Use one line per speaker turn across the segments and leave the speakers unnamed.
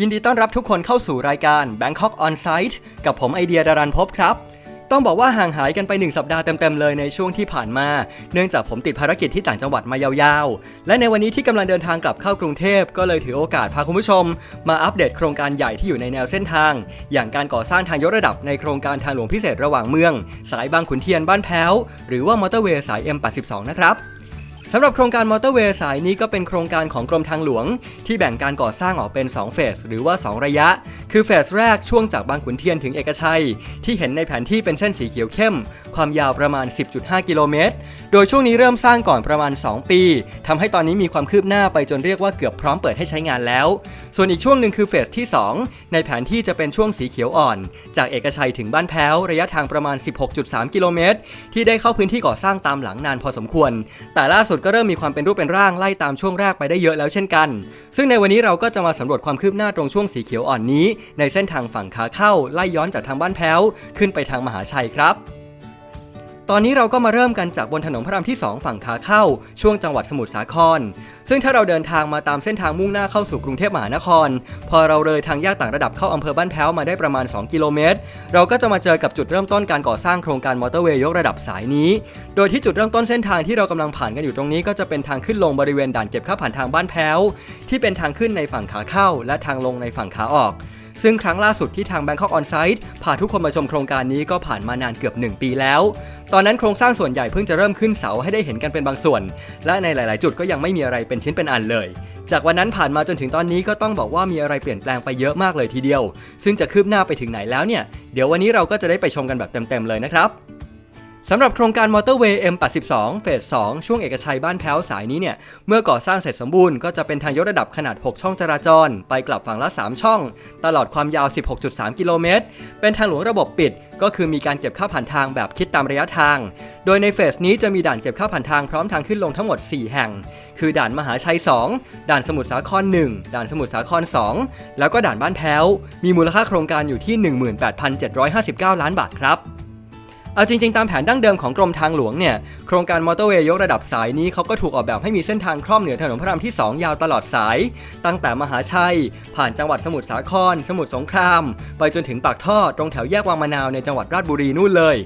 ยินดีต้อนรับทุกคนเข้าสู่รายการ Bangkok On Site กับผมไอเดียดารันพบครับ ต้องบอกว่าห่างหายกันไป 1 สัปดาห์เต็มๆเลยในช่วงที่ผ่านมา เนื่องจากผมติดภารกิจที่ต่างจังหวัดมายาวๆ และในวันนี้ที่กำลังเดินทางกลับเข้ากรุงเทพก็เลยถือโอกาสพาคุณผู้ชม มาอัปเดตโครงการใหญ่ที่อยู่ในแนวเส้นทาง อย่างการก่อสร้างทางยกระดับในโครงการทางหลวงพิเศษระหว่างเมือง สายบางขุนเทียนบ้านแพ้ว หรือว่ามอเตอร์เวย์สาย M82 นะครับ สำหรับโครงการมอเตอร์เวย์สายนี้ก็เป็นโครงการของกรมทางหลวง ที่แบ่งการก่อสร้างออกเป็น 2 เฟส หรือว่า 2 ระยะ คือเฟสแรกช่วงจากบางขุนเทียนถึงเอกชัย ที่เห็นในแผนที่เป็นเส้นสีเขียวเข้ม ความยาวประมาณ 10.5 กิโลเมตร โดยช่วงนี้เริ่มสร้างก่อนประมาณ 2 ปีทำให้ตอนนี้มีความคืบหน้าไปจนเรียกว่าเกือบพร้อมเปิดให้ใช้งานแล้ว ส่วนอีกช่วงหนึ่งคือเฟสที่ 2 ในแผนที่จะเป็นช่วงสีเขียวอ่อน จากเอกชัยถึงบ้านแพ้วระยะทางประมาณ 16.3 กิโลเมตรที่ได้เข้าพื้นที่ก่อสร้างตามหลังนานพอสมควร แต่ล่าสุดก็เริ่มมีความเป็นรูปเป็นร่างไล่ตามช่วงแรกไปได้เยอะแล้วเช่นกัน ซึ่งในวันนี้เราก็จะมาสำรวจความคืบหน้าตรงช่วงสีเขียวอ่อนนี้ ในเส้นทางฝั่งขาเข้าไล่ย้อนจากทางบ้านแพ้ว ขึ้นไปทางมหาชัยครับ ตอนนี้เราก็มาเริ่มกันจากบนถนนพระรามที่ 2 ฝั่งขาเข้า ช่วงจังหวัดสมุทรสาคร ซึ่งถ้าเราเดินทางมาตามเส้นทางมุ่งหน้าเข้าสู่กรุงเทพมหานคร พอเราเลยทางแยกต่างระดับเข้าอำเภอบ้านแพ้วมาได้ประมาณ 2 กิโลเมตร เราก็จะมาเจอกับจุดเริ่มต้นการก่อสร้างโครงการมอเตอร์เวย์ยกระดับสายนี้ โดยที่จุดเริ่มต้นเส้นทางที่เรากำลังผ่านกันอยู่ตรงนี้ ก็จะเป็นทางขึ้นลงบริเวณด่านเก็บค่าผ่านทางบ้านแพ้ว ที่เป็นทางขึ้นในฝั่งขาเข้า และทางลงในฝั่งขาออก ซึ่งครั้งล่าสุดที่ทาง Bangkok On Site พาทุกคนมาชมโครงการนี้ก็ผ่านมานานเกือบ 1 ปีแล้ว ตอนนั้นโครงสร้างส่วนใหญ่เพิ่งจะเริ่มขึ้นเสาให้ได้เห็นกันเป็นบางส่วน และในหลาย ๆ จุดก็ยังไม่มีอะไรเป็นชิ้นเป็นอันเลย จากวันนั้นผ่านมาจนถึงตอนนี้ก็ต้องบอกว่ามีอะไรเปลี่ยนแปลงไปเยอะมากเลยทีเดียว ซึ่งจะคืบหน้าไปถึงไหนแล้วเนี่ย เดี๋ยววันนี้เราก็จะได้ไปชมกันแบบเต็ม ๆ เลยนะครับ สำหรับโครงการมอเตอร์เวย์ M82 เฟส 2 ช่วงเอกชัยบ้านแพ้วสายนี้เนี่ย เมื่อก่อสร้างเสร็จสมบูรณ์ก็จะเป็นทางยกระดับขนาด 6 ช่องจราจร ไปกลับฝั่งละ 3 ช่อง ตลอดความยาว 16.3 กิโลเมตร เป็นทางหลวงระบบปิด ก็คือมีการเก็บค่าผ่านทางแบบคิดตามระยะทาง โดยในเฟสนี้จะมีด่านเก็บค่าผ่านทางพร้อมทางขึ้นลงทั้งหมด 4 แห่ง คือด่านมหาชัย 2 ด่านสมุทรสาคร 1 ด่านสมุทรสาคร 2 แล้วก็ด่านบ้านแพ้ว มีมูลค่าโครงการอยู่ที่ 18,759 ล้านบาทครับ เอาจริง ๆ ตามแผนดั้งเดิมของกรมทางหลวงเนี่ย โครงการมอเตอร์เวย์ยกระดับสายนี้เขาก็ถูกออกแบบให้มีเส้นทางครอบเหนือถนนพระรามที่ 2 ยาวตลอดสาย ตั้งแต่มหาชัย ผ่านจังหวัดสมุทรสาคร สมุทรสงคราม ไปจนถึงปากท่อตรงแถวแยกวังมะนาวในจังหวัดราชบุรีนู่นเลย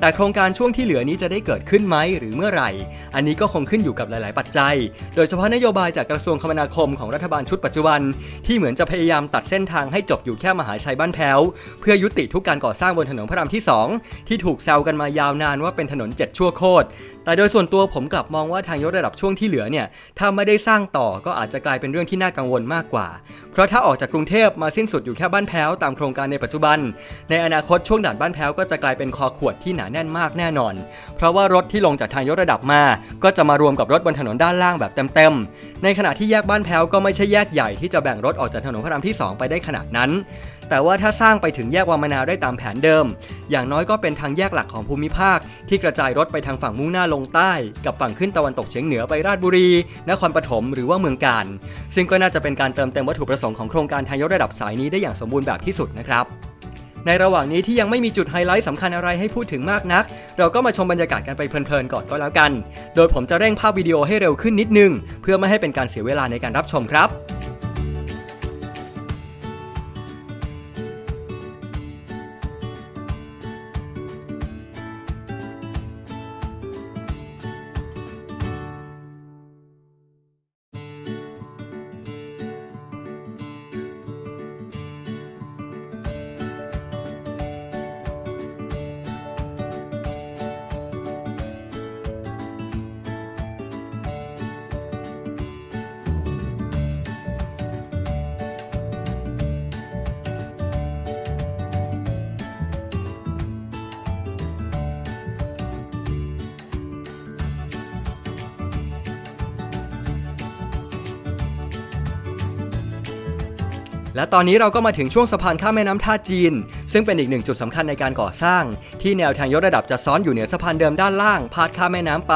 แต่โครงการช่วงที่เหลือนี้จะได้เกิดขึ้นไหมหรือเมื่อไหร่ อันนี้ก็คงขึ้นอยู่กับหลาย ๆ ปัจจัย โดยเฉพาะนโยบายจากกระทรวงคมนาคมของรัฐบาลชุดปัจจุบัน ที่เหมือนจะพยายามตัดเส้นทางให้จบอยู่แค่มหาชัยบ้านแพ้ว เพื่อยุติทุกการก่อสร้างบนถนนพระรามที่ 2 ที่ถูกแซวกันมายาวนานว่าเป็นถนน 7 ชั่วโคตร แต่โดยส่วนตัวผมกลับมองว่าทางยกระดับช่วงที่เหลือเนี่ยถ้าไม่ได้สร้างต่อก็อาจจะกลายเป็นเรื่องที่น่ากังวลมากกว่า เพราะถ้าออกจากกรุงเทพมาสิ้นสุดอยู่แค่บ้านแพ้วตามโครงการในปัจจุบัน ในอนาคตช่วงด่านบ้านแพ้วก็จะกลายเป็นคอขวดที่หนาแน่นมากแน่นอน เพราะว่ารถที่ลงจากทางยกระดับมา ก็จะมารวมกับรถบนถนนด้านล่างแบบเต็มๆ ในขณะที่แยกบ้านแพ้วก็ไม่ใช่แยกใหญ่ที่จะแบ่งรถออกจากถนนพระรามที่ 2 ไปได้ขนาดนั้น แต่ว่าถ้าสร้างไปถึงแยกวังมะนาวได้ตามแผนเดิม อย่างน้อยก็เป็นทางแยกหลักของภูมิภาค ที่กระจายรถไปทางฝั่งมุ่งหน้าลงใต้ กับฝั่งขึ้นตะวันตกเฉียงเหนือไปราชบุรี นครปฐมหรือว่าเมืองกาญซึ่งก็น่าจะเป็นการเติมเต็มวัตถุประสงค์ของโครงการทางยกระดับสายนี้ได้อย่างสมบูรณ์แบบที่สุดนะครับ ในระหว่างนี้ที่ยังไม่มีจุดไฮไลท์สำคัญอะไรให้พูดถึงมากนัก เราก็มาชมบรรยากาศกันไปเพลินๆก่อนก็แล้วกัน โดยผมจะเร่งภาพวิดีโอให้เร็วขึ้นนิดนึง เพื่อไม่ให้เป็นการเสียเวลาในการรับชมครับ และตอนนี้เราก็มาถึงช่วงสะพานข้ามแม่น้ำท่าจีน ซึ่งเป็นอีกหนึ่งจุดสำคัญในการก่อสร้าง ที่แนวทางยกระดับจะซ้อนอยู่เหนือสะพานเดิมด้านล่าง พาดข้ามแม่น้ำไป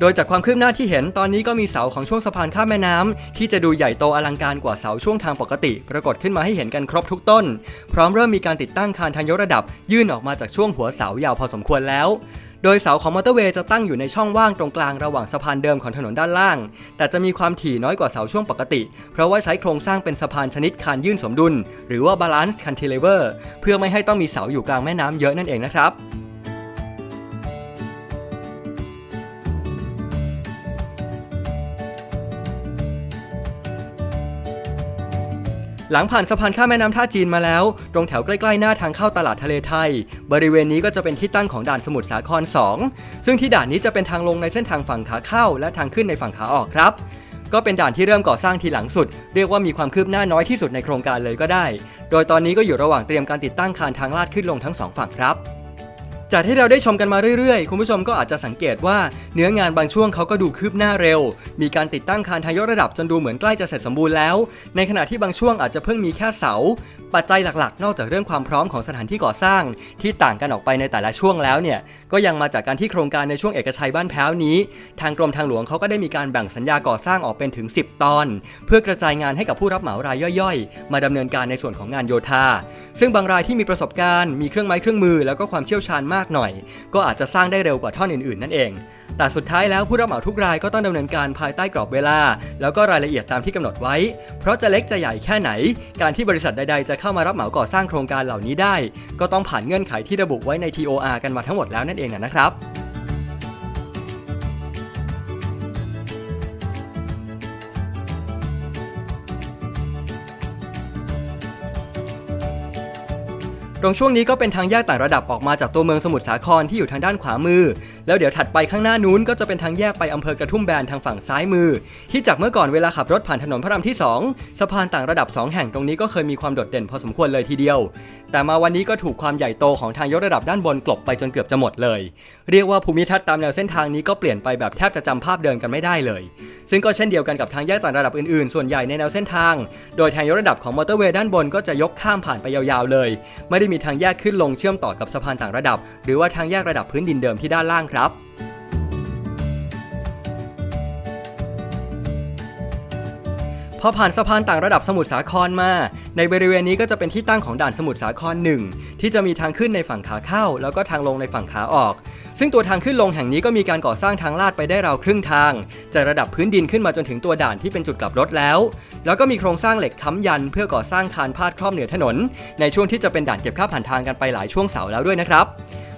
โดยจากความคืบหน้าที่เห็นตอนนี้ก็มีเสาของช่วงสะพานข้ามแม่น้ำที่จะดูใหญ่โตอลังการกว่าเสาช่วงทางปกติ ปรากฏขึ้นมาให้เห็นกันครบทุกต้น พร้อมเริ่มมีการติดตั้งคานทางยกระดับ ยื่นออกมาจากช่วงหัวเสายาวพอสมควรแล้ว โดยเสาของมอเตอร์เวย์จะตั้งอยู่ในช่องว่างตรงกลางระหว่างสะพานเดิมของถนนด้านล่าง แต่จะมีความถี่น้อยกว่าเสาช่วงปกติ เพราะว่าใช้โครงสร้างเป็นสะพานชนิดคานยื่นสมดุล หรือว่าบาลานซ์คันเทเลเวอร์เพื่อไม่ให้ต้องมีเสาอยู่กลางแม่น้ำเยอะนั่นเองนะครับ หลังผ่านสะพานข้ามแม่น้ำท่าจีนมาแล้ว ตรงแถวใกล้ๆหน้าทางเข้าตลาดทะเลไทย บริเวณนี้ก็จะเป็นที่ตั้งของด่านสมุทรสาคร 2 ซึ่งที่ด่านนี้จะเป็นทางลงในเส้นทางฝั่งขาเข้า และทางขึ้นในฝั่งขาออกครับก็เป็นด่านที่เริ่มก่อสร้างทีหลังสุด เรียกว่ามีความคืบหน้าน้อยที่สุดในโครงการเลยก็ได้ โดยตอนนี้ก็อยู่ระหว่างเตรียมการติดตั้งคานทางลาดขึ้นลงทั้งสองฝั่งครับ จากที่เราได้ชมกันมาเรื่อยๆ คุณผู้ชมก็อาจจะสังเกตว่าเนื้องานบางช่วงเขาก็ดูคืบหน้าเร็ว มีการติดตั้งคานทายกระดับจนดูเหมือนใกล้จะเสร็จสมบูรณ์แล้ว ในขณะที่บางช่วงอาจจะเพิ่งมีแค่เสา ปัจจัยหลักๆ นอกจากเรื่องความพร้อมของสถานที่ก่อสร้าง ที่ต่างกันออกไปในแต่ละช่วงแล้วเนี่ยก็ยังมาจากการที่โครงการในช่วงเอกชัยบ้านแพ้วนี้ ทางกรมทางหลวงเขาก็ได้มีการแบ่งสัญญาก่อสร้างออกเป็นถึง 10 ตอน เพื่อกระจายงานให้กับผู้รับเหมารายย่อยๆ มาดำเนินการในส่วนของงานโยธา ซึ่งบางรายที่มีประสบการณ์มีเครื่องไม้เครื่องมือแล้วก็ความเชี่ยวชาญมากหน่อย ก็อาจจะสร้างได้เร็วกว่าท่อนอื่นๆ นั่นเอง แต่สุดท้ายแล้วผู้รับเหมาทุกรายก็ต้องดำเนินการภายใต้กรอบเวลา แล้วก็รายละเอียดตามที่กำหนดไว้ เพราะจะเล็กจะใหญ่แค่ไหน การที่บริษัทใดๆ จะเข้ามารับเหมาก่อสร้างโครงการเหล่านี้ได้ ก็ต้องผ่านเงื่อนไขที่ระบุไว้ใน TOR กันมาทั้งหมดแล้วนั่นเองนะครับ รงช่วงนี้ก็เป็นทางแยกต่างระดับออกมาจากตัวเมืองสมุทรสาครที่อยู่ทางด้านขวามือ แล้วเดี๋ยวถัดไปข้างหน้านู้นก็จะเป็นทางแยกไปอำเภอกระทุ่มแบนทางฝั่งซ้ายมือ ที่จากเมื่อก่อนเวลาขับรถผ่านถนนพระรามที่ 2 สะพานต่างระดับ 2 แห่งตรงนี้ก็เคยมีความโดดเด่นพอสมควรเลยทีเดียว แต่มาวันนี้ก็ถูกความใหญ่โตของทางยกระดับด้านบนกลบไปจนเกือบจะหมดเลย เรียกว่าภูมิทัศน์ตามแนวเส้นทางนี้ก็เปลี่ยนไปแบบแทบจะจำภาพเดินกันไม่ได้เลย ซึ่งก็เช่นเดียวกันกับทางแยกต่างระดับอื่นๆ ส่วนใหญ่ในแนวเส้นทาง โดยทางยกระดับของมอเตอร์เวย์ด้านบนก็จะยกข้ามผ่านไปยาวๆเลย ไม่ได้มีทางแยกขึ้นลงเชื่อมต่อกับสะพานต่างระดับ หรือว่าทางแยกระดับพื้นดินเดิมที่ด้านล่างครับ อผ่านสะพานต่างระดับสมุทรสาครมา ในบริเวณนี้ก็จะเป็นที่ตั้งของด่านสมุทรสาครหนึ่งที่จะมีทางขึ้นในฝั่งขาเข้า แล้วก็ทางลงในฝั่งขาออก ซึ่งตัวทางขึ้นลงแห่งนี้ก็มีการก่อสร้างทางลาดไปได้ราวครึ่งทางจากระดับพื้นดินขึ้นมาจนถึงตัวด่านที่เป็นจุดกลับรถแล้ว แล้วก็มีโครงสร้างเหล็กค้ำยัน เพื่อก่อสร้างคานพาดครอบเหนือถนน ในช่วงที่จะเป็นด่านเก็บค่าผ่านทางกันไปหลายช่วงเสาแล้วด้วยนะครับ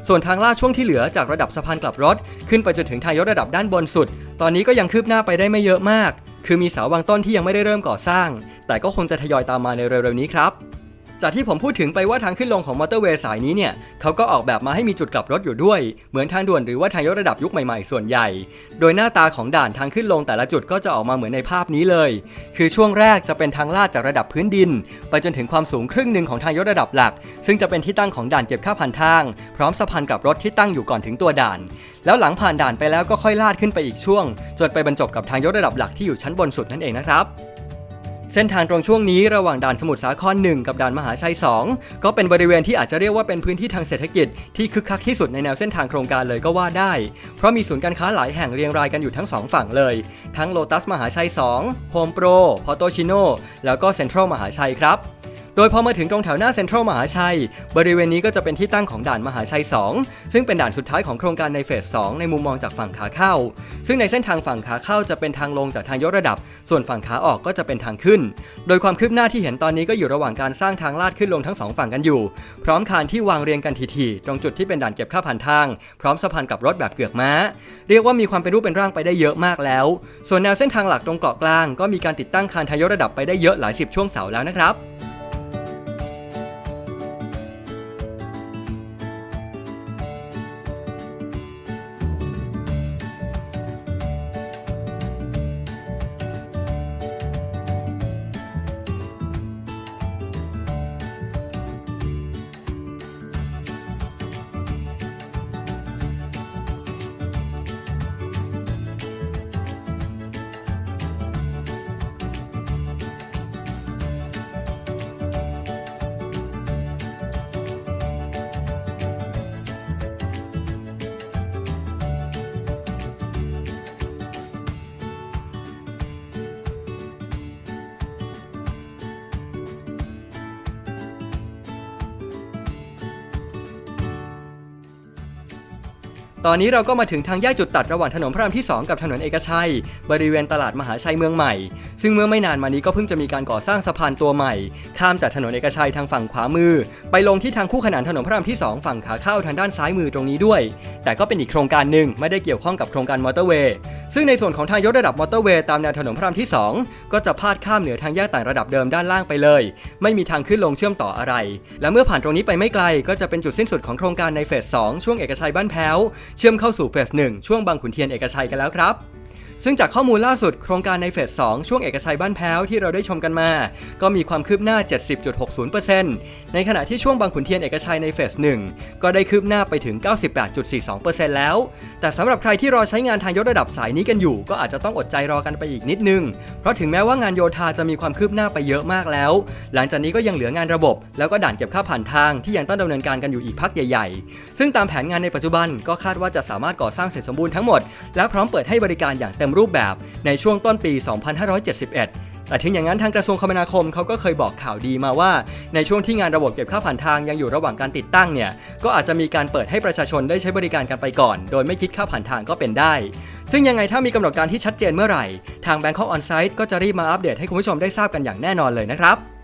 ส่วนทางลาดช่วงที่เหลือจากระดับสะพานกลับรถ ขึ้นไปจนถึงทางยกระดับด้านบนสุด ตอนนี้ก็ยังคืบหน้าไปได้ไม่เยอะมาก คือมีเสาบางต้นที่ยังไม่ได้เริ่มก่อสร้าง แต่ก็คงจะทยอยตามมาในเร็วๆนี้ครับ จากที่ผมพูดถึงไปว่าทางขึ้นลงของมอเตอร์เวย์สายนี้เนี่ยเขาก็ออกแบบมาให้มีจุดกลับรถอยู่ด้วย เหมือนทางด่วนหรือว่าทางยกระดับยุคใหม่ๆ ส่วนใหญ่ โดยหน้าตาของด่านทางขึ้นลงแต่ละจุดก็จะออกมาเหมือนในภาพนี้เลย คือช่วงแรกจะเป็นทางลาดจากระดับพื้นดิน ไปจนถึงความสูงครึ่งหนึ่งของทางยกระดับหลัก ซึ่งจะเป็นที่ตั้งของด่านเก็บค่าผ่านทาง พร้อมสะพานกลับรถที่ตั้งอยู่ก่อนถึงตัวด่าน แล้วหลังผ่านด่านไปแล้วก็ค่อยลาดขึ้นไปอีกช่วง จนไปบรรจบกับทางยกระดับหลักที่อยู่ชั้นบนสุดนั่นเองนะครับ เส้นทางตรงช่วงนี้ระหว่างด่านสมุทรสาคร1กับด่านมหาชัย 2 ก็เป็นบริเวณที่อาจจะเรียกว่าเป็นพื้นที่ทางเศรษฐกิจที่คึกคักที่สุดในแนวเส้นทางโครงการเลยก็ว่าได้ เพราะมีศูนย์การค้าหลายแห่งเรียงรายกันอยู่ทั้ง 2 ฝั่งเลย ทั้งโลตัสมหาชัย2 Home Pro p o r t o c h i n o แล้วก็เซ็นทรัลมหาชัยครับ โดยพอมาถึงตรงแถวหน้าเซ็นทรัลมหาชัย บริเวณนี้ก็จะเป็นที่ตั้งของด่านมหาชัย 2 ซึ่งเป็นด่านสุดท้ายของโครงการในเฟส 2 ในมุมมองจากฝั่งขาเข้า ซึ่งในเส้นทางฝั่งขาเข้าจะเป็นทางลงจากทางยกระดับ ส่วนฝั่งขาออกก็จะเป็นทางขึ้น โดยความคืบหน้าที่เห็นตอนนี้ก็อยู่ระหว่างการสร้างทางลาดขึ้นลงทั้งสองฝั่งกันอยู่ พร้อมคานที่วางเรียงกันทีๆตรงจุดที่เป็นด่านเก็บค่าผ่านทาง พร้อมสะพานกับรถแบบเกือกม้า เรียกว่ามีความเป็นรูปเป็นร่างไปได้เยอะมากแล้ว ส่วนแนวเส้นทางหลักตรงเกาะกลาง ก็มีการติดตั้งคานทางยกระดับไปได้เยอะหลายสิบช่วงเสาแล้วนะครับ ตอนนี้เราก็มาถึงทางแยกจุดตัดระหว่างถนนพระรามที่ 2 กับถนนเอกชัย บริเวณตลาดมหาชัยเมืองใหม่ซึ่งเมื่อไม่นานมานี้ก็เพิ่งจะมีการก่อสร้างสะพานตัวใหม่ ข้ามจากถนนเอกชัยทางฝั่งขวามือ ไปลงที่ทางคู่ขนานถนนพระรามที่ 2 ฝั่งขาเข้าทางด้านซ้ายมือตรงนี้ด้วย แต่ก็เป็นอีกโครงการหนึ่งไม่ได้เกี่ยวข้องกับโครงการมอเตอร์เวย์ซึ่งในส่วนของทางยกระดับมอเตอร์เวย์ตามแนวถนนพระรามที่ 2 ก็จะพาดข้ามเหนือทางแยกต่างระดับเดิมด้านล่างไปเลย ไม่มีทางขึ้นลงเชื่อมต่ออะไร และเมื่อผ่านตรงนี้ไปไม่ไกลก็จะเป็นจุดสิ้นสุดของโครงการในเฟส2ช่วงเอกชัยบ้านแพ้ว เชื่อมเข้าสู่เฟส1ช่วงบางขุนเทียนเอกชัยกันแล้วครับ ซึ่งจากข้อมูลล่าสุดโครงการในเฟส 2 ช่วงเอกชัยบ้านแพ้วที่เราได้ชมกันมา ก็มีความคืบหน้า 70.60%ในขณะที่ช่วงบางขุนเทียนเอกชัยในเฟส 1 ก็ได้คืบหน้าไปถึง 98.42%แล้ว แต่สำหรับใครที่รอใช้งานทางยกระดับสายนี้กันอยู่ ก็อาจจะต้องอดใจรอกันไปอีกนิดนึง เพราะถึงแม้ว่างานโยธาจะมีความคืบหน้าไปเยอะมากแล้ว หลังจากนี้ก็ยังเหลืองานระบบ แล้วก็ด่านเก็บค่าผ่านทางที่ยังต้องดำเนินการกันอยู่อีกพักใหญ่ ๆ ซึ่งตามแผนงานในปัจจุบันก็คาดว่าจะสามารถก่อสร้างเสร็จสมบูรณ์ทั้งหมดและพร้อมเปิดให้บริการอย่างเต็มรูปแบบในช่วงต้นปี 2571 แต่ถึงอย่างนั้นทางกระทรวงคมนาคมเขาก็เคยบอกข่าวดีมาว่า ในช่วงที่งานระบบเก็บค่าผ่านทางยังอยู่ระหว่างการติดตั้งเนี่ยก็อาจจะมีการเปิดให้ประชาชนได้ใช้บริการกันไปก่อน โดยไม่คิดค่าผ่านทางก็เป็นได้ ซึ่งยังไงถ้ามีกำหนดการที่ชัดเจนเมื่อไหร่ ทาง Bangkok On-site ก็จะรีบมาอัปเดตให้คุณผู้ชมได้ทราบกันอย่างแน่นอนเลยนะครับ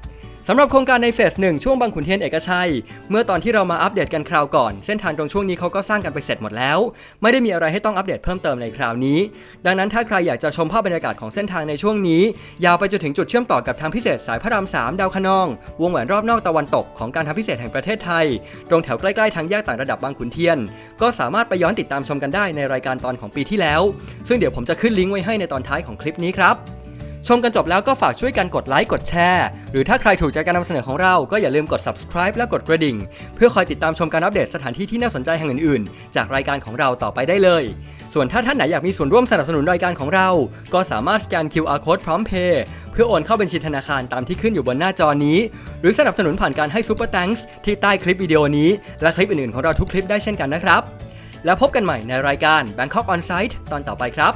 สำหรับโครงการในเฟสหนึ่งช่วงบางขุนเทียนเอกชัย เมื่อตอนที่เรามาอัปเดตกันคราวก่อน เส้นทางตรงช่วงนี้เขาก็สร้างกันไปเสร็จหมดแล้ว ไม่ได้มีอะไรให้ต้องอัปเดตเพิ่มเติมในคราวนี้ ดังนั้นถ้าใครอยากจะชมภาพบรรยากาศของเส้นทางในช่วงนี้ ยาวไปจนถึงจุดเชื่อมต่อกับทางพิเศษสายพระราม3ดาวคะนอง วงแหวนรอบนอกตะวันตกของการทางพิเศษแห่งประเทศไทย ตรงแถวใกล้ๆทางแยกต่างระดับบางขุนเทียน ก็สามารถไปย้อนติดตามชมกันได้ในรายการตอนของปีที่แล้ว ซึ่งเดี๋ยวผมจะขึ้นลิงก์ไว้ให้ในตอนท้ายของคลิปนี้ครับ ชมกันจบแล้วก็ฝากช่วยกันกดไลค์กดแชร์ หรือถ้าใครถูกใจการนำเสนอของเราก็อย่าลืมกด subscribe และกดกระดิ่ง เพื่อคอยติดตามชมการอัปเดตสถานที่ที่น่าสนใจแห่งอื่นๆ จากรายการของเราต่อไปได้เลย ส่วนถ้าท่านไหนอยากมีส่วนร่วมสนับสนุนรายการของเรา ก็สามารถสแกน QR code พร้อมเพย์เพื่อโอนเข้าบัญชีธนาคารตามที่ขึ้นอยู่บนหน้าจอนี้ หรือสนับสนุนผ่านการให้ Super Thanks ที่ใต้คลิปวิดีโอนี้ และคลิปอื่นๆของเราทุกคลิปได้เช่นกันนะครับ แล้วพบกันใหม่ในรายการ Bangkok On Site ตอนต่อไปครับ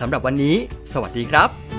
สำหรับวันนี้ สวัสดีครับ